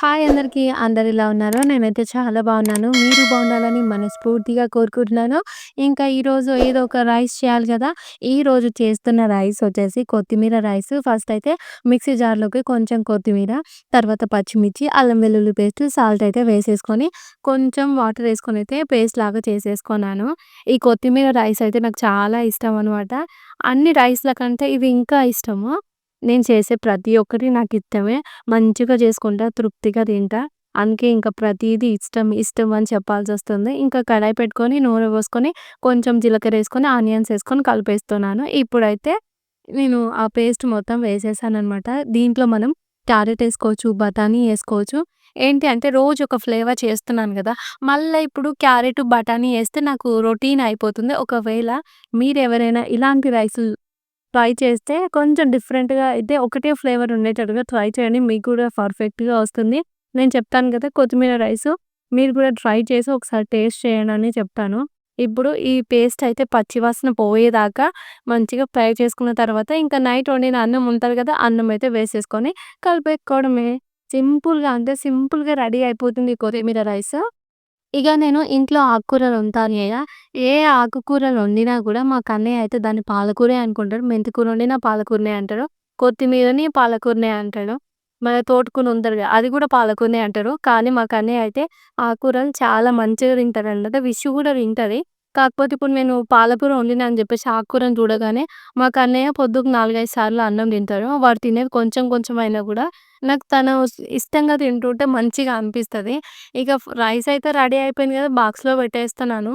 Hi అందరికీ. అందరు ఇలా ఉన్నారో? నేనైతే చాలా బాగున్నాను. మీరు బాగుండాలని మనస్ఫూర్తిగా కోరుకుంటున్నాను. ఇంకా ఈరోజు ఏదో ఒక రైస్ చేయాలి కదా! ఈరోజు చేస్తున్న రైస్ వచ్చేసి కొత్తిమీర రైస్. ఫస్ట్ అయితే మిక్సీ జార్‌లోకి కొంచెం కొత్తిమీర, తర్వాత పచ్చిమిర్చి, అల్లం వెల్లుల్లి పేస్ట్, సాల్ట్ అయితే వేసేసుకొని, కొంచెం వాటర్ వేసుకొని అయితే పేస్ట్ లాగా చేసేసుకున్నాను. ఈ కొత్తిమీర రైస్ అయితే నాకు చాలా ఇష్టం అనమాట. అన్ని రైస్‌ల కంటే ఇది ఇంకా ఇష్టము. నేను చేసే ప్రతి ఒక్కటి నాకు ఇష్టమే. మంచిగా చేసుకుంటా, తృప్తిగా తింటా. అందుకే ఇంకా ప్రతిదీ ఇష్టం, ఇష్టం అని చెప్పాల్సి వస్తుంది ఇంకా కడాయి పెట్టుకొని, నూనె పోసుకొని, కొంచెం జీలకర్ర వేసుకొని ఆనియన్స్ వేసుకొని కలిపేస్తున్నాను. ఇప్పుడైతే నేను ఆ పేస్ట్ మొత్తం వేసేసాననమాట. దీంట్లో మనం క్యారెట్ వేసుకోవచ్చు బఠానీ వేసుకోవచ్చు ఏంటి అంటే రోజు ఒక ఫ్లేవర్ చేస్తున్నాను కదా మళ్ళీ ఇప్పుడు క్యారెట్, బఠానీ వేస్తే నాకు రొటీన్ అయిపోతుంది. ఒకవేళ మీరు ఎవరైనా ఇలాంటి రైసు ట్రై చేస్తే కొంచెం డిఫరెంట్‌గా అయితే ఒకటే ఫ్లేవర్ ఉండేటట్టుగా ట్రై చేయండి. మీకు కూడా పర్ఫెక్ట్‌గా వస్తుంది. నేను చెప్తాను కదా! కొత్తిమీర రైసు మీరు కూడా ట్రై చేసి ఒకసారి టేస్ట్ చేయండని చెప్తాను. ఇప్పుడు ఈ పేస్ట్ అయితే పచ్చివాసన పోయేదాకా మంచిగా ఫ్రై చేసుకున్న తర్వాత ఇంకా నైట్ వండిన అన్నం ఉంటుంది కదా! అన్నం అయితే వేసేసుకొని కలిపేసుకోవడమే. సింపుల్‌గా అంటే సింపుల్‌గా రెడీ అయిపోతుంది కొత్తిమీర రైస్ ఇక నేను ఇంట్లో ఆకుకూరలు వండుతాను కదా ఏ ఆకుకూరలు వండినా కూడా మా కన్నయ్య అయితే దాన్ని పాలకూరే అనుకుంటాడు. మెంతికూర వండినా పాలకూరనే అంటాడు. కొత్తిమీరని పాలకూరనే అంటాడు. మన తోటకూర ఉంటుంది కదా అది కూడా పాలకూరనే అంటారు. కానీ మా కన్నయ్య అయితే ఆకుకూరలు చాలా మంచిగా తింటాడనమాట. విషు కూడా తింటుంది కాకపోతే ఇప్పుడు నేను పాలకూర వండినా అని చెప్పేసి ఆకుకూరని చూడగానే మా కన్నయ్య పొద్దుకు 4, 5 సార్లు అన్నం తింటాడు. వాడు తినేది కొంచెం కొంచెం అయినా కూడా నాకు తను ఇష్టంగా తింటుంటే మంచిగా అనిపిస్తుంది ఇక రైస్ అయితే రెడీ అయిపోయింది కదా! బాక్స్‌లో పెట్టేస్తున్నాను.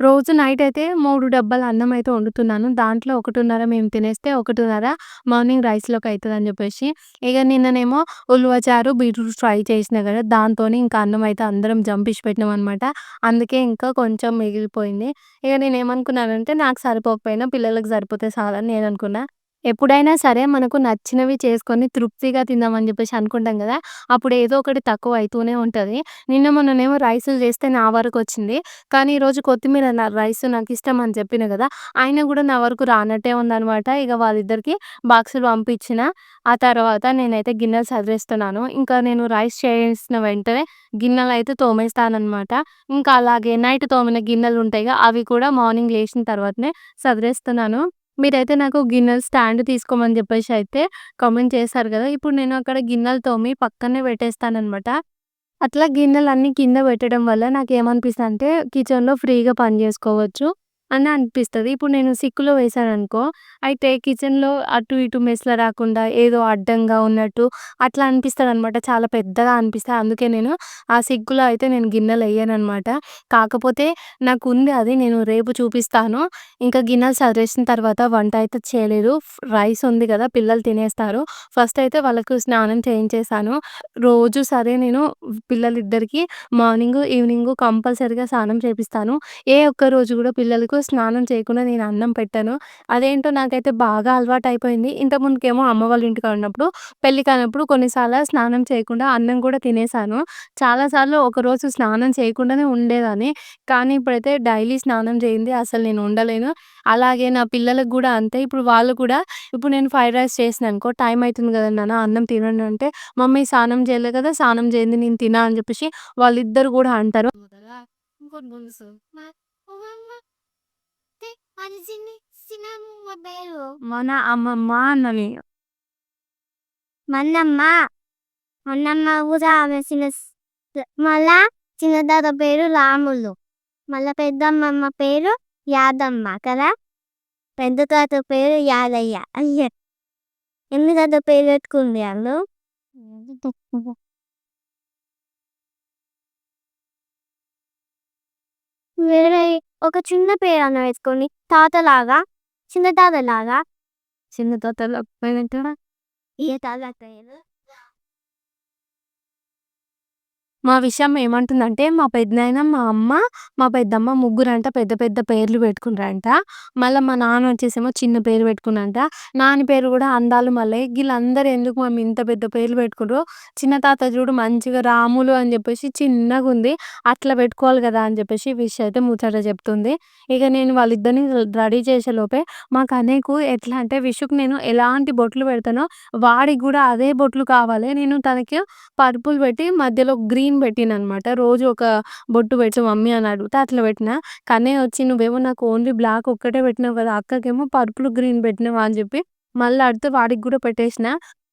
రోజు నైట్ అయితే మూడు డబ్బాలు అన్నం అయితే వండుతున్నాను. దాంట్లో 1:30 మేము తినేస్తే 1:30 మార్నింగ్ రైస్‌లోకి అవుతుంది అని చెప్పేసి. ఇక నిన్ననేమో ఉలువ బీట్రూట్ ఫ్రై చేసినా కదా! దాంతోని ఇంకా అన్నం అయితే అందరం జంపిచ్చి పెట్టినామనమాట. అందుకే ఇంకా కొంచెం మిగిలిపోయింది. ఇక నేను ఏమనుకున్నానంటే నాకు సరిపోకపోయినా పిల్లలకు సరిపోతే చాలని అనుకున్నాను ఎప్పుడైనా సరే మనకు నచ్చినవి చేసుకొని తృప్తిగా తిందామని చెప్పేసి అనుకుంటాం కదా! అప్పుడు ఏదో ఒకటి తక్కువ అవుతూనే ఉంటుంది నిన్న మొన్ననేమో రైసులు చేస్తే నా వరకు వచ్చింది కానీ ఈరోజు కొత్తిమీర రైస్ రైస్ ఇష్టం అని చెప్పిన కదా! ఆయన కూడా నా వరకు రానట్టే ఉందనమాట. ఇక వాళ్ళిద్దరికి బాక్సులు పంపించిన. ఆ తర్వాత నేనైతే గిన్నెలు సదిరేస్తున్నాను. ఇంకా నేను రైస్ చేసిన వెంటనే గిన్నెలు అయితే తోమేస్తానమాట ఇంకా అలాగే నైట్ తోమిన గిన్నెలు ఉంటాయిగా అవి కూడా మార్నింగ్ లేచిన తర్వాతనే సదిరేస్తున్నాను. మీరైతే నాకు గిన్నెలు స్టాండ్ తీసుకోమని చెప్పేసి అయితే కామెంట్ చేశారు కదా! ఇప్పుడు నేను అక్కడ గిన్నెలు తోమి పక్కనే పెట్టేస్తాననమాట. అట్లా గిన్నెలన్నీ కింద పెట్టడం వల్ల నాకు ఏమనిపిస్తుంది అంటే కిచెన్‌లో ఫ్రీగా పని చేసుకోవచ్చు అని అనిపిస్తుంది ఇప్పుడు నేను సింక్‌లో వేశాననుకో అయితే కిచెన్‌లో అటు ఇటు మెస్‌ల రాకుండా ఏదో అడ్డంగా ఉన్నట్టు అట్లా అనిపిస్తుంది అనమాట చాలా పెద్దగా అనిపిస్తుంది అందుకే నేను ఆ సిక్కులో అయితే నేను గిన్నెలు గిన్నెలెయ్యననమాట. కాకపోతే నాకు ఉంది అది నేను రేపు చూపిస్తాను. ఇంకా గిన్నెలు సదిరేసిన తర్వాత వంట అయితే చేయలేదు. రైస్ ఉంది కదా! పిల్లలు తినేస్తారు. ఫస్ట్ అయితే వాళ్ళకు స్నానం చేయించేసాను. రోజు సరే నేను పిల్లలిద్దరికీ మార్నింగ్ ఈవినింగ్ కంపల్సరీగా స్నానం చేపిస్తాను. ఏ ఒక్క రోజు కూడా పిల్లలకు స్నానం చేయకుండా నేను అన్నం పెట్టాను అదేంటో నాకైతే బాగా అలవాటు అయిపోయింది ఇంతకుముందుకేమో అమ్మ వాళ్ళ ఇంటికి ఉన్నప్పుడు పెళ్ళి కానప్పుడు కొన్నిసార్లు స్నానం చేయకుండా అన్నం కూడా తినేసాను. చాలాసార్లు ఒకరోజు స్నానం చేయకుండానే ఉండేదాన్ని. కానీ ఇప్పుడైతే డైలీ స్నానం చేయింది అసలు నేను ఉండలేను. అలాగే నా పిల్లలకు కూడా అంతే. ఇప్పుడు వాళ్ళు కూడా ఇప్పుడు నేను ఫ్రైడ్ రైస్ చేసిన అనుకో టైం అవుతుంది కదా నాన్న అన్నం తినండి అంటే, మమ్మీ స్నానం చేయలేదు కదా! స్నానం చేయింది నేను తినా అని చెప్పేసి వాళ్ళిద్దరు కూడా అంటారు. మన అమ్మమ్మ అన్నని. మన్నమ్మ. మన్నమ్మ కూడా ఆమె చిన్న మళ్ళా చిన్న తాత పేరు రాములు. మళ్ళా పెద్దమ్మమ్మ పేరు యాదమ్మ కదా! పెద్ద తాత పేరు యాదయ్య. అయ్య! ఎన్ని తాత పేరు పెట్టుకుంది ఆళ్ళు? వేరే ఒక చిన్న పేరన్నా పెట్టుకోండి. తాతలాగా, చిన్న తాతలాగా. చిన్న తాతల ఏ తాత పేరు? మా విషయం ఏమంటుందంటే మా పెద్దనాయన మా అమ్మ, మా పెద్దమ్మ ముగ్గురంట పెద్ద పెద్ద పేర్లు పెట్టుకున్నారంట. మళ్ళీ మా నాన్న వచ్చేసేమో చిన్న పేరు పెట్టుకున్నంట. నాని పేరు కూడా అందాలు మళ్ళీ వీళ్ళందరూ ఎందుకు మేము ఇంత పెద్ద పేర్లు పెట్టుకుర్రు. చిన్న తాత చూడు మంచిగా రాములు అని చెప్పేసి చిన్నగా ఉంది అట్లా పెట్టుకోవాలి కదా అని చెప్పేసి విష్ అయితే ముచ్చట చెప్తుంది. ఇక నేను వాళ్ళిద్దరిని రెడీ చేసే లోపే మా కన్నయ్యకు ఎట్లా అంటే విషుకు నేను ఎలాంటి బొట్లు పెడతానో వాడికి కూడా అదే బొట్లు కావాలి. నేను తనకి పర్పుల్ పెట్టి మధ్యలో గ్రీన్ పెట్టిననమాట. రోజు ఒక బొట్టు పెట్టు మమ్మీ అని అడిగితే అట్లా పెట్టిన కన్నయ్య వచ్చి నువ్వేమో నాకు ఓన్లీ బ్లాక్ ఒక్కటే పెట్టినావు కదా! అక్కకేమో పర్పుల్, గ్రీన్ పెట్టినావా అని చెప్పి మళ్ళీ అడిగితే వాడికి కూడా పెట్టేసిన.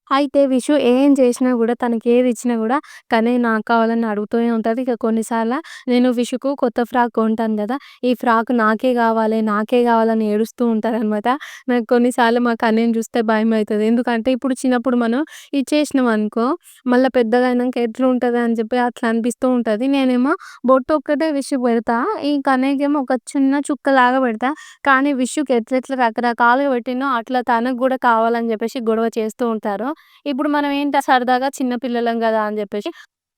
అయితే విషు ఏం చేసినా కూడా తనకి ఏది ఇచ్చినా కూడా కానీ నాకు కావాలని అడుగుతూనే ఉంటుంది ఇక కొన్నిసార్లు నేను విషుకు కొత్త ఫ్రాక్ కొంటాను కదా ఈ ఫ్రాక్ నాకే కావాలి, నాకే కావాలని ఏడుస్తూ ఉంటారనమాట. నాకు కొన్నిసార్లు మా కన్నయ్యని చూస్తే భయం అవుతుంది ఎందుకంటే ఇప్పుడు చిన్నప్పుడు మనం ఇచ్చేసినాం అనుకో మళ్ళా పెద్దగా అయినాక ఎట్లా ఉంటుంది అని చెప్పి అట్లా అనిపిస్తూ ఉంటుంది నేనేమో బొట్టు ఒక్కటే విషు పెడతా. ఈ కన్నయ్యకేమో ఒక చిన్న చుక్కలాగా పెడతా. కానీ విషుకి ఎట్లెట్లా రకరకాలుగా పెట్టినో అట్లా తనకు కూడా కావాలని చెప్పేసి గొడవ చేస్తూ ఉంటారు. ఇప్పుడు మనం ఏంటి సరదాగా చిన్న పిల్లలం అని చెప్పేసి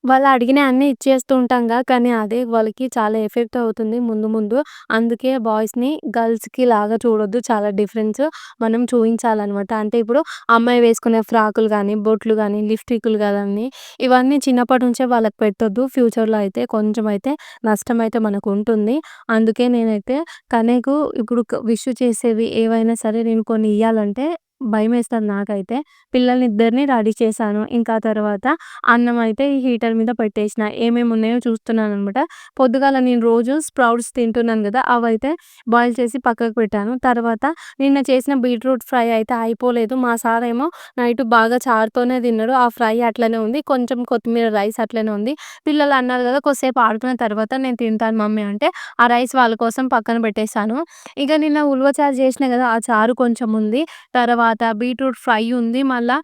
వాళ్ళు అడిగిన అన్నీ ఇచ్చేస్తూ ఉంటాంగా. కానీ అదే వాళ్ళకి చాలా ఎఫెక్ట్ అవుతుంది ముందు ముందు. అందుకే బాయ్స్‌ని గర్ల్స్‌కి లాగా చూడొద్దు. చాలా డిఫరెన్స్ మనం చూపించాలన్నమాట అంటే ఇప్పుడు అమ్మాయి వేసుకునే ఫ్రాకులు కానీ బొట్లు కానీ లిప్‌స్టిక్‌లు కానీ ఇవన్నీ చిన్నప్పటి నుంచే వాళ్ళకి పెట్టొద్దు. ఫ్యూచర్‌లో అయితే కొంచెం అయితే నష్టం అయితే మనకు ఉంటుంది అందుకే నేనైతే కనేకు ఇప్పుడు విష్ చేసేవి ఏవైనా సరే నేను కొన్ని ఇవ్వాలంటే భయం వేస్తుంది నాకైతే. పిల్లల్నిద్దరిని రెడీ చేశాను. ఇంకా తర్వాత అన్నం అయితే హీటర్ మీద పెట్టేసిన. ఏమేమి ఉన్నాయో చూస్తున్నాను అనమాట పొద్దుగాల నేను రోజు స్ప్రౌట్స్ తింటున్నాను కదా అవైతే బాయిల్ చేసి పక్కకు పెట్టాను. తర్వాత నిన్న చేసిన బీట్రూట్ ఫ్రై అయితే అయిపోలేదు. మా సార్ ఏమో నైట్ బాగా చారుతోనే తిన్నాడు. ఆ ఫ్రై అట్లనే ఉంది. కొంచెం కొత్తిమీర రైస్ అట్లనే ఉంది. పిల్లలు అన్నారు కదా కొద్దిసేపు ఆడుకున్న తర్వాత నేను తింటాను మమ్మీ అంటే ఆ రైస్ వాళ్ళ కోసం పక్కన పెట్టేసాను. ఇక నిన్న ఉల్వ చారు చేసిన కదా ఆ చారు కొంచెం ఉంది. తర్వాత బీట్రూట్ ఫ్రై ఉంది. మళ్ళీ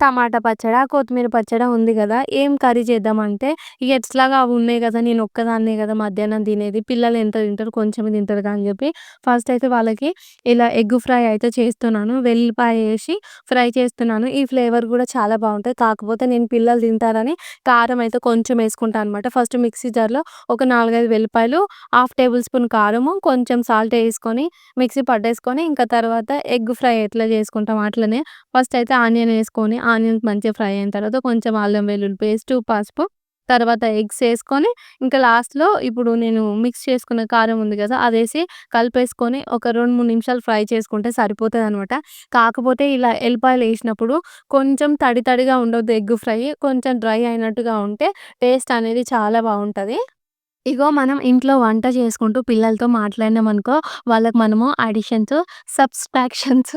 టమాటా పచ్చడ, కొత్తిమీర పచ్చడి ఉంది కదా ఏం కర్రీ చేద్దామంటే ఇగ ఎట్లాగా అవి ఉన్నాయి కదా నేను ఒక్కదాన్నే కదా మధ్యాహ్నం తినేది. పిల్లలు ఎంత తింటారు కొంచెం తింటారు కదా! అని చెప్పి ఫస్ట్ అయితే వాళ్ళకి ఇలా ఎగ్ ఫ్రై అయితే చేస్తున్నాను. వెల్లిపాయ వేసి ఫ్రై చేస్తున్నాను. ఈ ఫ్లేవర్ కూడా చాలా బాగుంటుంది కాకపోతే నేను పిల్లలు తింటారని కారం అయితే కొంచెం వేసుకుంటాను అనమాట. ఫస్ట్ మిక్సీ జార్‌లో ఒక 4, 5 వెల్లిపాయలు, హాఫ్ టేబుల్ స్పూన్ కారము, కొంచెం సాల్ట్ వేసుకొని మిక్సీ పట్టేసుకొని ఇంకా తర్వాత ఎగ్ ఫ్రై ఎట్లా చేసుకుంటామో అట్లనే ఫస్ట్ అయితే ఆనియన్ వేసుకొని ఆనియన్ మంచిగా ఫ్రై అయిన తర్వాత కొంచెం అల్లం వెల్లుల్లి పేస్ట్ పసుపు తర్వాత ఎగ్స్ వేసుకొని ఇంకా లాస్ట్‌లో ఇప్పుడు నేను మిక్స్ చేసుకున్న కారం ఉంది కదా అది వేసి కలిపేసుకొని ఒక 2, 3 నిమిషాలు ఫ్రై చేసుకుంటే సరిపోతుంది అనమాట కాకపోతే ఇలా ఎల్లిపాయలు వేసినప్పుడు కొంచెం తడి తడిగా ఉండొద్దు ఎగ్ ఫ్రై. కొంచెం డ్రై అయినట్టుగా ఉంటే టేస్ట్ అనేది చాలా బాగుంటుంది ఇగో మనం ఇంట్లో వంట చేసుకుంటూ పిల్లలతో మాట్లాడినామనుకో వాళ్ళకి మనము అడిషన్స్, సబ్‌స్ట్రాక్షన్స్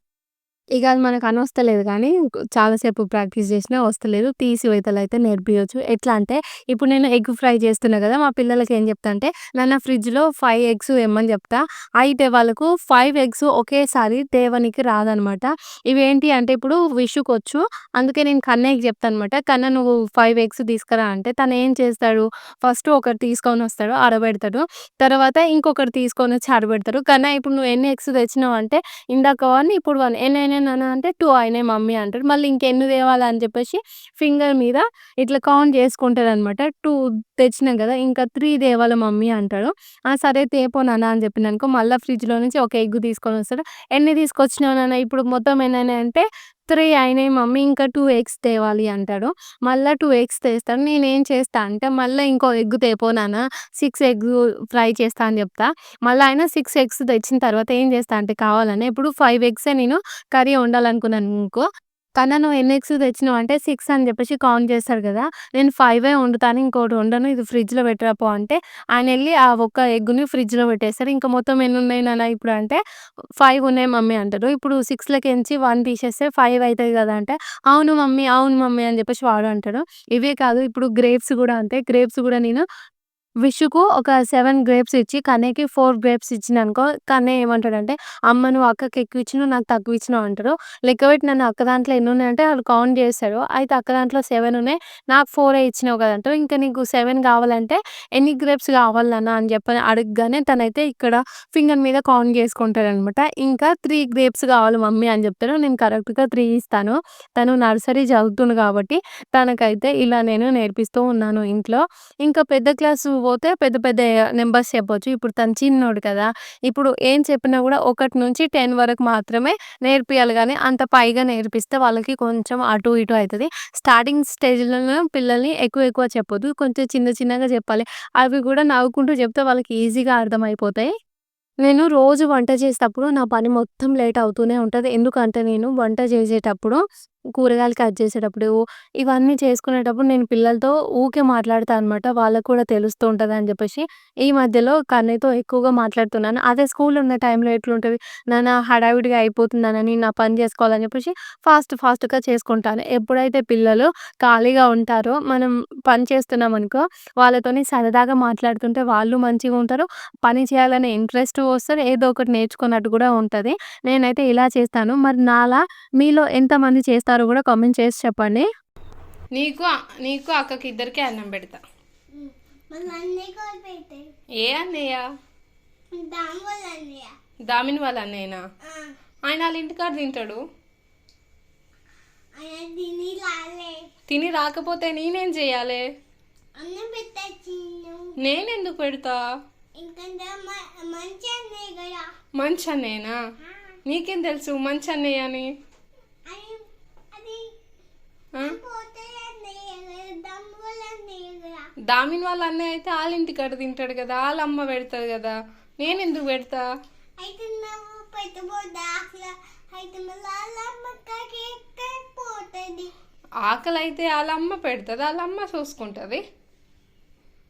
ఇక అది మనకు అనొస్తలేదు కానీ చాలాసేపు ప్రాక్టీస్ చేసినా వస్తలేదు. తీసి అయితే నేర్పించవచ్చు ఎట్లా అంటే ఇప్పుడు నేను ఎగ్ ఫ్రై చేస్తున్నా కదా మా పిల్లలకి ఏం చెప్తా అంటే నాన్న ఫ్రిడ్జ్‌లో ఫైవ్ ఎగ్స్ ఇమ్మని చెప్తా. అయితే వాళ్ళకు ఫైవ్ ఎగ్స్ ఒకేసారి తేవనికి రాదనమాట. ఇవేంటి అంటే ఇప్పుడు విషుకొచ్చు. అందుకే నేను కన్నయ్యకి చెప్తాననమాట. కన్న నువ్వు ఫైవ్ ఎగ్స్ తీసుకురా అంటే తను ఏం చేస్తాడు ఫస్ట్ ఒకటి తీసుకొని వస్తాడు అరబెడతాడు తర్వాత ఇంకొకటి తీసుకొని వచ్చి అరబెడతాడు కన్నా ఇప్పుడు నువ్వు ఎన్ని ఎగ్స్ తెచ్చినావు అంటే ఇందాక వన్ ఇప్పుడు వన్ ఎన్నైనా నాన్న అంటే టూ అయినాయి మమ్మీ అంటారు మళ్ళీ ఇంకెన్ని తేవాలి అని చెప్పేసి ఫింగర్ మీద ఇట్లా కౌంట్ చేసుకుంటాడనమాట. 2 తెచ్చినా గదా! ఇంకా త్రీ తేవాలి మమ్మీ అంటాడు. ఆ! సరే తేపో నాన్న అని చెప్పినాననుకో మళ్ళీ ఫ్రిడ్జ్‌లో నుంచి ఒక ఎగ్ తీసుకొనొస్తాడు. ఎన్ని తీసుకొచ్చినావు నాన్న ఇప్పుడు మొత్తం ఎన్నయినాయి అంటే త్రీ అయినాయి మమ్మీ ఇంకా టూ ఎగ్స్ తేవాలి అంటాడు. మళ్ళీ టూ ఎగ్స్ తెస్తాడు. నేనేం చేస్తా అంటే మళ్ళీ ఇంకో ఎగ్ తేపోనా సిక్స్ ఎగ్ ఫ్రై చేస్తా అని చెప్తా. మళ్ళీ ఆయన సిక్స్ ఎగ్స్ తెచ్చిన తర్వాత ఏం చేస్తా అంటే కావాలని ఇప్పుడు ఫైవ్ ఎగ్సే నేను కర్రీ వండాలనుకున్నాను ఇంకో కన్నా నువ్వు ఎన్ని ఎగ్స్ తెచ్చినావు అంటే సిక్స్ అని చెప్పేసి కౌంట్ చేస్తాడు కదా నేను 5ఏ వండుతాను. ఇంకోటి వండను. ఇది ఫ్రిడ్జ్‌లో పెట్టిరా అంటే ఆయన వెళ్ళి ఆ ఒక్క ఎగ్‌ని ఫ్రిడ్జ్‌లో పెట్టేస్తారు ఇంకా మొత్తం ఎన్ని ఉన్నాయి నాన్న ఇప్పుడు అంటే ఫైవ్ ఉన్నాయి మమ్మీ అంటారు ఇప్పుడు 6లకెంచి 1 తీసేస్తే ఫైవ్ అవుతుంది కదా అంటే అవును మమ్మీ, అవును మమ్మీ అని చెప్పేసి వాడు అంటాడు. ఇవే కాదు ఇప్పుడు గ్రేప్స్ కూడా అంతే. గ్రేప్స్ కూడా నేను విషుకు ఒక సెవెన్ గ్రేప్స్ ఇచ్చి, కన్నయ్యకి ఫోర్ గ్రేప్స్ ఇచ్చిననుకో, కన్నయ్య ఏమంటాడంటే, "అమ్మ నువ్వు అక్కకి ఎక్కువ ఇచ్చినావు, నాకు తక్కువ ఇచ్చినావు" అంటాడు. లెక్కపెట్టి నన్ను అక్క దాంట్లో ఎన్ని ఉన్నాయంటే వాళ్ళు కౌంట్ చేస్తాడు. అయితే అక్క దాంట్లో సెవెన్ ఉన్నాయి. నాకు ఫోరే ఇచ్చినావు కదా! అంటారు ఇంకా నీకు సెవెన్ కావాలంటే ఎన్ని గ్రేప్స్ కావాలన్నా అని చెప్పని అడగగానే తనైతే ఇక్కడ ఫింగర్ మీద కౌంట్ చేసుకుంటాడనమాట. ఇంకా త్రీ గ్రేప్స్ కావాలి మమ్మీ అని చెప్తాడు. నేను కరెక్ట్‌గా త్రీ ఇస్తాను. తను నర్సరీ చదువుతుంది కాబట్టి తనకైతే ఇలా నేను నేర్పిస్తూ ఉన్నాను ఇంట్లో. ఇంకా పెద్ద క్లాసు పోతే పెద్ద పెద్ద నెంబర్స్ చెప్పొచ్చు. ఇప్పుడు తను చిన్నోడు కదా! ఇప్పుడు ఏం చెప్పినా కూడా 1-10 వరకు మాత్రమే నేర్పియాలి కానీ అంత పైగా నేర్పిస్తే వాళ్ళకి కొంచెం అటు ఇటు అవుతుంది స్టార్టింగ్ స్టేజ్‌లోనే పిల్లల్ని ఎక్కువ ఎక్కువ చెప్పొద్దు. కొంచెం చిన్న చిన్నగా చెప్పాలి. అవి కూడా నవ్వుకుంటూ చెప్తే వాళ్ళకి ఈజీగా అర్థమైపోతాయి. నేను రోజు వంట చేసేటప్పుడు నా పని మొత్తం లేట్ అవుతూనే ఉంటుంది ఎందుకంటే నేను వంట చేసేటప్పుడు, కూరగాయలు కట్ చేసేటప్పుడు, ఇవన్నీ చేసుకునేటప్పుడు నేను పిల్లలతో ఊకే మాట్లాడతాను అనమాట. వాళ్ళకు కూడా తెలుస్తూ ఉంటదని చెప్పేసి, ఈ మధ్యలో కన్నయ్యతో ఎక్కువగా మాట్లాడుతున్నాను. అదే స్కూల్ ఉన్న టైంలో ఎట్లుంటుంది నాన్న హడావిడిగా అయిపోతుందనని నా పని చేసుకోవాలని చెప్పేసి ఫాస్ట్ ఫాస్ట్‌గా చేసుకుంటాను. ఎప్పుడైతే పిల్లలు ఖాళీగా ఉంటారో, మనం పని చేస్తున్నామనుకో, వాళ్ళతోని సరదాగా మాట్లాడుతుంటే వాళ్ళు మంచిగా ఉంటారు. పని చేయాలనే ఇంట్రెస్ట్ వస్తారు ఏదో ఒకటి నేర్చుకున్నట్టు కూడా ఉంటుంది నేనైతే ఇలా చేస్తాను. మరి నాలా మీలో ఎంతమంది చేస్తారో కూడా కామెంట్ చేసి చెప్పండి. నీకు నీకు అక్కకి ఇద్దరికీ అన్నం పెడతా. ఏ అన్నయ్య. దామిని వాళ్ళ అన్నయ్యనా? ఆ, ఆయన వాళ్ళ ఇంటికాడ తింటాడు. ఆయన తిని రాకపోతే నేనేం చేయాలి? నేనెందుకు పెడతా? మంచి అన్నయ్యనా? నీకేం తెలుసు మంచి అన్నయ్య అని అది అది ఆ? పోతే అన్నయ్య కదా దానివల్ల అన్నయ్య కదా దామిని వాళ్ళ అన్నయ్య అయితే వాళ్ళ ఇంటికాడ తింటాడు కదా వాళ్ళ అమ్మ పెడతాది కదా. పెడతా? అమ్మకి ఎక్కడ పోతుంది? ఆకలి అయితే వాళ్ళ అమ్మ పెడుతుంది వాళ్ళ అమ్మ చూసుకుంటుంది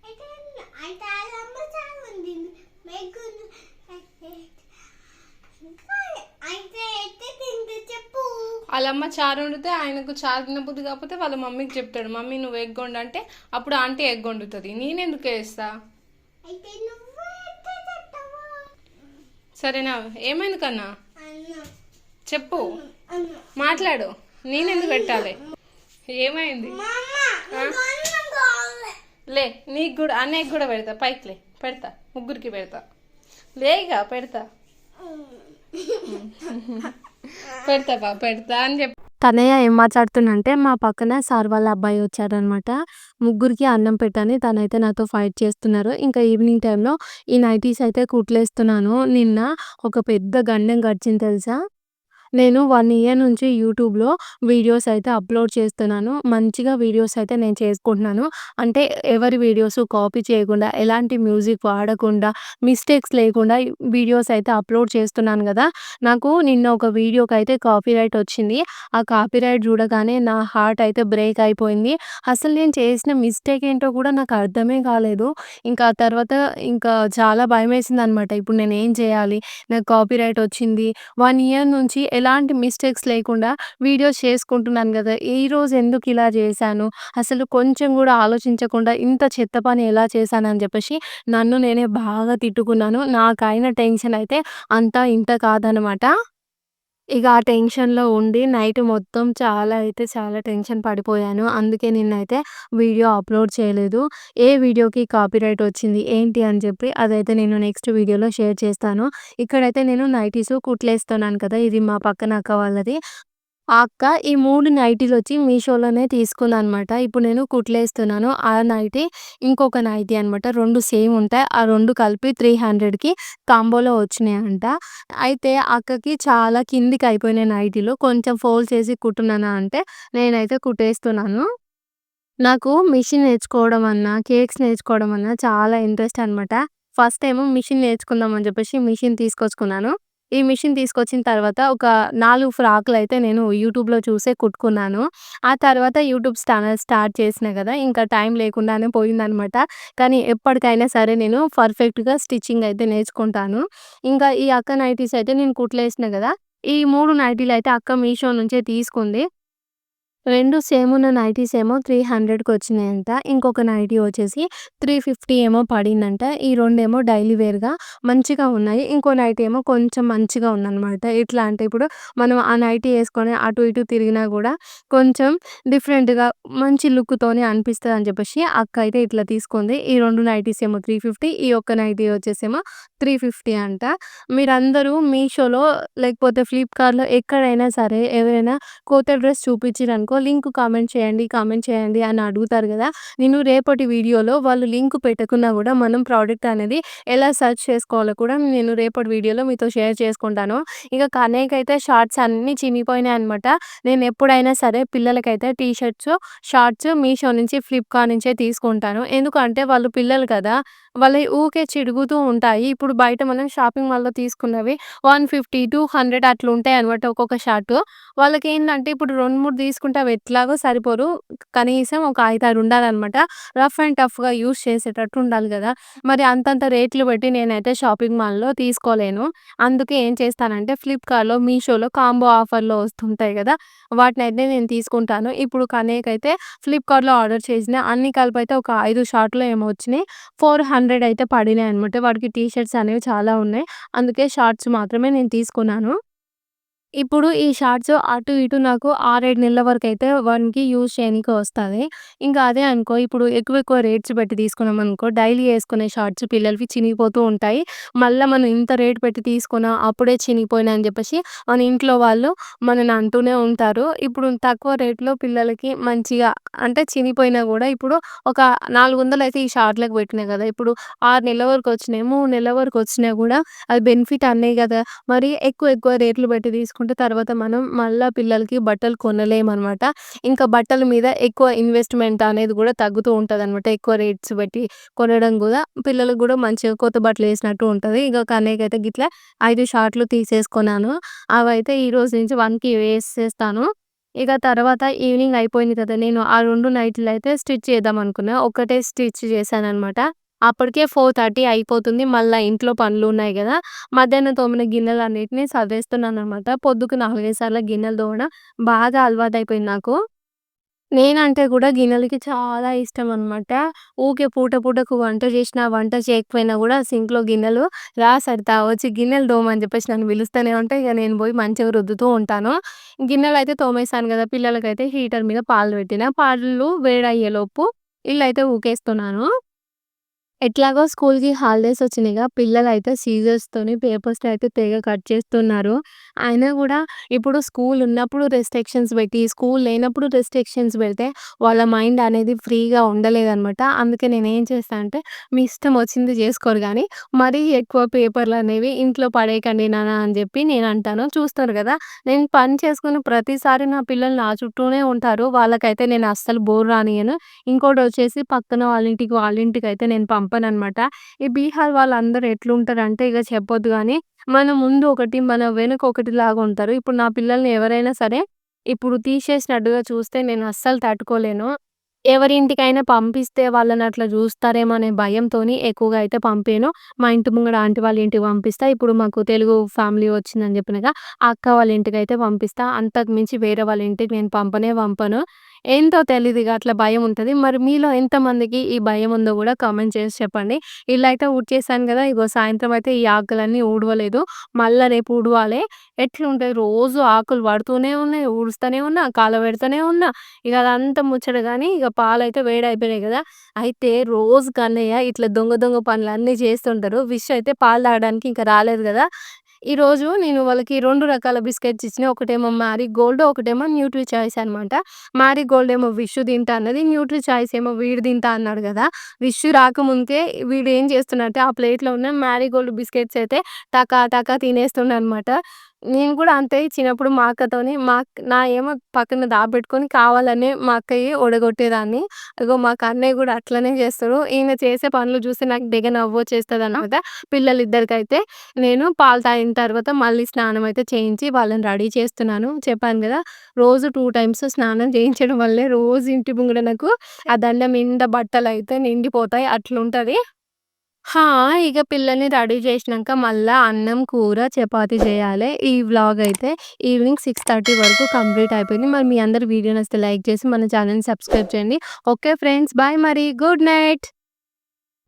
అయితే అయితే వాళ్ళ అమ్మ చాలా ఉంది మీకు అయితే అయితే తింటే చెప్పు వాళ్ళ అమ్మ చారు వండితే ఆయనకు చారు తినబుద్ధి కాకపోతే వాళ్ళ మమ్మీకి చెప్తాడు మమ్మీ నువ్వు ఎగ్ వండు అంటే అప్పుడు ఆంటీ ఎగ్ వండుతుంది. నేనెందుకు వేస్తా సరేనా? ఏమైంది కన్నా? చెప్పు. మాట్లాడు. నేనెందుకు పెట్టాలి? ఏమైంది? లే నీకు కూడా అన్నయ్యకి కూడా పెడతా. పైకి లే పెడతా. ముగ్గురికి పెడతా. లేగా పెడతా. పెడతా పెడతా అని చెప్పి తనయ్య ఏం మాట్లాడుతుందంటే మా పక్కన సార్ వాళ్ళ అబ్బాయి వచ్చారనమాట ముగ్గురికి అన్నం పెట్టని తనైతే నాతో ఫైట్ చేస్తున్నారు. ఇంకా ఈవినింగ్ టైంలో ఈ నైటీస్ అయితే కుట్లేస్తున్నాను. నిన్న ఒక పెద్ద గండం గడిచింది తెలుసా? నేను వన్ ఇయర్ నుంచి యూట్యూబ్‌లో వీడియోస్ అయితే అప్‌లోడ్ చేస్తున్నాను. మంచిగా వీడియోస్ అయితే నేను చేసుకుంటున్నాను. అంటే ఎవరి వీడియోస్ కాపీ చేయకుండా, ఎలాంటి మ్యూజిక్ వాడకుండా, మిస్టేక్స్ లేకుండా వీడియోస్ అయితే అప్‌లోడ్ చేస్తున్నాను కదా నాకు నిన్న ఒక వీడియోకి అయితే కాపీరైట్ వచ్చింది. ఆ కాపీరైట్ చూడగానే నా హార్ట్ అయితే బ్రేక్ అయిపోయింది. అసలు నేను చేసిన మిస్టేక్ ఏంటో కూడా నాకు అర్థమే కాలేదు. ఇంకా తర్వాత ఇంకా చాలా భయమేసిందనమాట. ఇప్పుడు నేను ఏం చేయాలి? నాకు కాపీరైట్ వచ్చింది. వన్ ఇయర్ నుంచి ఎలాంటి మిస్టేక్స్ లేకుండా వీడియోస్ చేసుకుంటున్నాను గదా! ఈరోజు ఎందుకు ఇలా చేశాను? అసలు కొంచెం కూడా ఆలోచించకుండా ఇంత చెత్త పని ఎలా చేశానని చెప్పేసి నన్ను నేనే బాగా తిట్టుకున్నాను. నాకైన టెన్షన్ అయితే అంతా ఇంత కాదనమాట. ఇక ఆ టెన్షన్‌లో ఉండి నైట్ మొత్తం చాలా అయితే చాలా టెన్షన్ పడిపోయాను. అందుకే నిన్నైతే వీడియో అప్‌లోడ్ చేయలేదు. ఏ వీడియోకి కాపీరైట్ వచ్చింది, ఏంటి అని చెప్పి అదైతే నేను నెక్స్ట్ వీడియోలో షేర్ చేస్తాను. ఇక్కడైతే నేను నైటీస్ కుట్లేస్తున్నాను కదా! ఇది మా పక్కన అక్క వాళ్ళది. ఆ అక్క ఈ మూడు నైటీలు వచ్చి మీషోలోనే తీసుకుందనమాట. ఇప్పుడు నేను కుట్లేస్తున్నాను. ఆ నైటీ, ఇంకొక నైటీ అనమాట. రెండు సేమ్ ఉంటాయి. ఆ రెండు కలిపి 300కి కాంబోలో వచ్చినాయి అంట అయితే అక్కకి చాలా కిందికి అయిపోయినాయి నైటీలు. కొంచెం ఫోల్డ్ చేసి కుట్టున్నానా అంటే నేనైతే కుట్టేస్తున్నాను. నాకు మిషన్ నేర్చుకోవడం అన్నా, కేక్స్ నేర్చుకోవడం అన్నా చాలా ఇంట్రెస్ట్ అనమాట. ఫస్ట్ ఏమో మిషన్ నేర్చుకుందాం అని చెప్పేసి మిషన్ తీసుకొచ్చుకున్నాను. ఈ మిషన్ తీసుకొచ్చిన తర్వాత ఒక నాలుగు ఫ్రాక్లు అయితే నేను యూట్యూబ్‌లో చూసే కుట్టుకున్నాను. ఆ తర్వాత యూట్యూబ్ ఛానల్ స్టార్ట్ చేసిన కదా ఇంకా టైం లేకుండానే పోయిందనమాట. కానీ ఎప్పటికైనా సరే నేను పర్ఫెక్ట్‌గా స్టిచ్చింగ్ అయితే నేర్చుకుంటాను. ఇంకా ఈ అక్క నైటీస్ అయితే నేను కుట్లేసిన కదా ఈ మూడు నైటీలు అయితే అక్క మీషో నుంచే తీసుకుంది. రెండు సేమ్ ఉన్న నైటీస్ ఏమో 300కి వచ్చినాయంట. ఇంకొక నైటీ వచ్చేసి 350 ఏమో పడిందంట. ఈ రెండేమో డైలీ వేర్‌గా మంచిగా ఉన్నాయి. ఇంకో నైటీ ఏమో కొంచెం మంచిగా ఉందనమాట. ఎట్లా అంటే ఇప్పుడు మనం ఆ నైటీ వేసుకొని అటు ఇటు తిరిగినా కూడా కొంచెం డిఫరెంట్‌గా మంచి లుక్తోనే అనిపిస్తుంది అని చెప్పేసి అక్క అయితే ఇట్లా తీసుకుంది. ఈ రెండు నైటీస్ ఏమో 350 ఈ ఒక్క నైటీ వచ్చేసేమో 350 అంట. మీరందరూ మీషోలో లేకపోతే ఫ్లిప్‌కార్ట్‌లో ఎక్కడైనా సరే ఎవరైనా కొత్త డ్రెస్ చూపించిరనుకో లింక్ కామెంట్ చేయండి, కామెంట్ చేయండి అని అడుగుతారు కదా నేను రేపటి వీడియోలో వాళ్ళు లింక్ పెట్టకున్నా కూడా మనం ప్రోడక్ట్ అనేది ఎలా సెర్చ్ చేసుకోవాలో కూడా నేను రేపటి వీడియోలో మీతో షేర్ చేసుకుంటాను. ఇక కన్నయ్యకైతే షార్ట్స్ అన్నీ చినిగిపోయినాయనమాట. నేను ఎప్పుడైనా సరే పిల్లలకైతే టీ షర్ట్స్, షార్ట్స్ మీషో నుంచి, ఫ్లిప్‌కార్ట్ నుంచే తీసుకుంటాను. ఎందుకంటే వాళ్ళు పిల్లలు కదా! వాళ్ళవి ఊకే చిరుగుతూ ఉంటాయి. ఇప్పుడు బయట మనం షాపింగ్ మాల్‌లో తీసుకున్నవి 150, 200 అట్లా ఉంటాయి అనమాట ఒక్కొక్క షార్ట్ వాళ్ళకి ఏంటంటే ఇప్పుడు 2, 3 తీసుకుంటే అవి ఎట్లాగో సరిపోరు. కనీసం ఒక ఐదారు ఉండాలన్నమాట రఫ్ అండ్ టఫ్‌గా యూస్ చేసేటట్టు ఉండాలి కదా మరి అంతంత రేట్లు పెట్టి నేనైతే షాపింగ్ మాల్‌లో తీసుకోలేను. అందుకే ఏం చేస్తానంటే ఫ్లిప్‌కార్ట్‌లో, మీషోలో కాంబో ఆఫర్‌లో వస్తుంటాయి కదా వాటిని అయితే నేను తీసుకుంటాను. ఇప్పుడు కన్నయ్యకైతే ఫ్లిప్‌కార్ట్‌లో ఆర్డర్ చేసిన అన్ని కలిపైతే ఒక ఐదు షార్ట్‌లో ఏమో వచ్చినాయి. ఫోర్ హండ్రెడ్ 400 అయితే పడినాయి అనమాట వాడికి టీ షర్ట్స్ అనేవి చాలా ఉన్నాయి. అందుకే షార్ట్స్ మాత్రమే నేను తీసుకున్నాను. ఇప్పుడు ఈ షార్ట్స్ అటు ఇటు నాకు ఆరేడు నెలల వరకు అయితే వానికి యూజ్ చేయనీకి వస్తుంది ఇంకా అదే అనుకో ఇప్పుడు ఎక్కువ ఎక్కువ రేట్స్ పెట్టి తీసుకున్నాం అనుకో డైలీ వేసుకునే షార్ట్స్ పిల్లలవి చినిగిపోతూ ఉంటాయి. మళ్ళీ మనం ఇంత రేట్ పెట్టి తీసుకున్నా అప్పుడే చినిగిపోయినాయి అని చెప్పేసి మన ఇంట్లో వాళ్ళు మనని అంటూనే ఉంటారు. ఇప్పుడు తక్కువ రేట్‌లో పిల్లలకి మంచిగా అంటే చినిగిపోయినా కూడా ఇప్పుడు ఒక 400 అయితే ఈ షార్ట్లకు పెట్టినా కదా ఇప్పుడు 6 నెలల వరకు వచ్చినాయి. 3 నెలల వరకు వచ్చినా కూడా అది బెనిఫిట్ అన్నే కదా మరి ఎక్కువ ఎక్కువ రేట్లు పెట్టి తీసుకుంటే తర్వాత మనం మళ్ళీ పిల్లలకి బట్టలు కొనలేమనమాట. ఇంకా బట్టల మీద ఎక్కువ ఇన్వెస్ట్‌మెంట్ అనేది కూడా తగ్గుతూ ఉంటుంది అనమాట ఎక్కువ రేట్స్ పెట్టి కొనడం కూడా పిల్లలకు కూడా మంచిగా కొత్త బట్టలు యేసినట్టు ఉంటది. ఇగ కన్నయ్యకైతే గిట్లా ఐదు షార్ట్‌లు తీసేసుకున్నాను. అవైతే ఈరోజు నుంచి వన్కి వేసేస్తాను. ఇక తర్వాత ఈవినింగ్ అయిపోయింది కదా! నేను ఆ రెండు నైట్లు అయితే స్టిచ్ చేద్దాం అనుకున్నా. ఒకటే స్టిచ్ చేశాననమాట. అప్పటికే 4:30 అయిపోతుంది. మళ్ళీ ఇంట్లో పనులు ఉన్నాయి కదా మధ్యాహ్నం తోమిన గిన్నెలు గిన్నెలన్నిటిని సర్దేస్తున్నాననమాట. పొద్దుకు 4, 5 సార్లు గిన్నెలు తోమడం బాగా అలవాటు అయిపోయింది నాకు. నేనంటే కూడా గిన్నెలకి చాలా ఇష్టం అనమాట. ఊకే పూట పూటకు వంట చేసిన వంట చేయకపోయినా కూడా సింక్‌లో గిన్నెలు రా సరితా వచ్చి గిన్నెలు తోము చెప్పేసి నన్ను పిలుస్తూనే ఉంటే ఇక నేను పోయి మంచిగా రుద్దుతూ ఉంటాను. గిన్నెలు అయితే తోమేసాను కదా పిల్లలకైతే హీటర్ మీద పాలు పెట్టిన. పాలు వేడయ్యేలోపు అయితే ఊకేస్తున్నాను. ఎట్లాగో స్కూల్‌కి హాలిడేస్ వచ్చినాయిగా పిల్లలైతే సీజర్స్‌తోని, పేపర్స్ని అయితే తెగ కట్ చేస్తున్నారు. అయినా కూడా ఇప్పుడు స్కూల్ ఉన్నప్పుడు రెస్ట్రిక్షన్స్ పెట్టి, స్కూల్ లేనప్పుడు రెస్ట్రిక్షన్స్ పెడితే వాళ్ళ మైండ్ అనేది ఫ్రీగా ఉండలేదనమాట. అందుకే నేను ఏం చేస్తాను అంటే మీ ఇష్టం వచ్చింది చేసుకోరు కానీ మరీ ఎక్కువ పేపర్లు అనేవి ఇంట్లో పడేయకండి నాన్న అని చెప్పి నేను అంటాను చూస్తారు కదా నేను పని చేసుకుని ప్రతిసారి నా పిల్లలు నా చుట్టూనే ఉంటారు. వాళ్ళకైతే నేను అస్సలు బోర్ రానియను ఇంకోటి వచ్చేసి పక్కన వాళ్ళ ఇంటికి, వాళ్ళ ఇంటికి అయితే నేను పంపననమాట. ఈ బీహార్ వాళ్ళందరూ ఎట్లుంటారంటే ఇక చెప్పొద్దు కానీ మన ముందు ఒకటి, మన వెనుక ఒకటి లాగా ఉంటారు. ఇప్పుడు నా పిల్లల్ని ఎవరైనా సరే ఇప్పుడు తీసేసినట్టుగా చూస్తే నేను అస్సలు తట్టుకోలేను. ఎవరింటికైనా పంపిస్తే వాళ్ళని అట్లా చూస్తారేమో అనే భయంతోని ఎక్కువగా అయితే పంపాను మా ఇంటి ముంగడ ఆంటీ వాళ్ళ ఇంటికి పంపిస్తా. ఇప్పుడు మాకు తెలుగు ఫ్యామిలీ వచ్చిందని చెప్పినగా అక్క వాళ్ళ ఇంటికి అయితే పంపిస్తా. అంతకు మించి వేరే వాళ్ళ ఇంటికి నేను పంపనే పంపను. ఏంటో తెలియదు ఇక అట్లా భయం ఉంటుంది మరి మీలో ఎంతమందికి ఈ భయం ఉందో కూడా కామెంట్ చేసి చెప్పండి. ఇల్లైతే ఊడ్చేసాను కదా ఇగో సాయంత్రం అయితే ఈ ఆకులన్నీ ఊడవలేదు. మళ్ళా రేపు ఊడవాలి ఎట్లుంటది రోజు ఆకులు పడుతూనే ఉన్నాయి. ఊడుస్తూనే ఉన్నా, కాలబెడుతూనే ఉన్నా. ఇక అదంతా ముచ్చట గానీ ఇగ పాలైతే వేడయిపోయినాయి కదా అయితే రోజు కన్నయ్య ఇట్లా దొంగ దొంగ పనులు అన్నీ చేస్తుంటారు. విష్ అయితే పాలు తాగడానికి ఇంకా రాలేదు కదా ఈరోజు నేను వాళ్ళకి రెండు రకాల బిస్కెట్స్ ఇచ్చిన. ఒకటేమో మ్యారీగోల్డ్, ఒకటేమో న్యూట్రీ చాయిస్ అనమాట. మ్యారీగోల్డ్ ఏమో విష్ తింటా అన్నది. న్యూట్రీ చాయిస్ ఏమో వీడు తింటా అన్నాడు కదా విష్ రాకముందుకే వీడు ఏం చేస్తున్నట్టే ఆ ప్లేట్‌లో ఉన్న మ్యారీగోల్డ్ బిస్కెట్స్ అయితే టకా టకా తినేస్తుండనమాట. నేను కూడా అంతే చిన్నప్పుడు మా అక్కతోని మా అక్ నాయేమో పక్కన దాచిపెట్టుకొని కావాలనే మా అక్కయి ఓడగొట్టేదాన్ని. ఇగో మా కన్నయ్య గూడా అట్లనే చేస్తాడు. ఈయన చేసే పనులు చూస్తే నాకు తెగ నవ్వొచ్చేస్తదనమాట. పిల్లలిద్దరికైతే నేను పాలు తాగిన తర్వాత మళ్ళీ స్నానం అయితే చేయించి వాళ్ళని రెడీ చేస్తున్నాను. చెప్పాను గదా! రోజు 2 టైమ్స్ స్నానం చేయించడం వల్లే రోజు ఇంటి ముంగడ నాకు ఆ దండం నిండా బట్టలైతే నిండిపోతాయి. అట్లుంటది. హా! ఇక పిల్లల్ని రెడీ చేసినాక మళ్ళా అన్నం, కూర, చపాతీ చేయాలి. ఈ వ్లాగ్ అయితే ఈవినింగ్ 6:30 వరకు కంప్లీట్ అయిపోయింది. మరి మీ అందరు వీడియో నచ్చితే లైక్ చేసి మన ఛానల్ని సబ్స్క్రైబ్ చేయండి. ఓకే ఫ్రెండ్స్ బాయ్ మరి. Good night.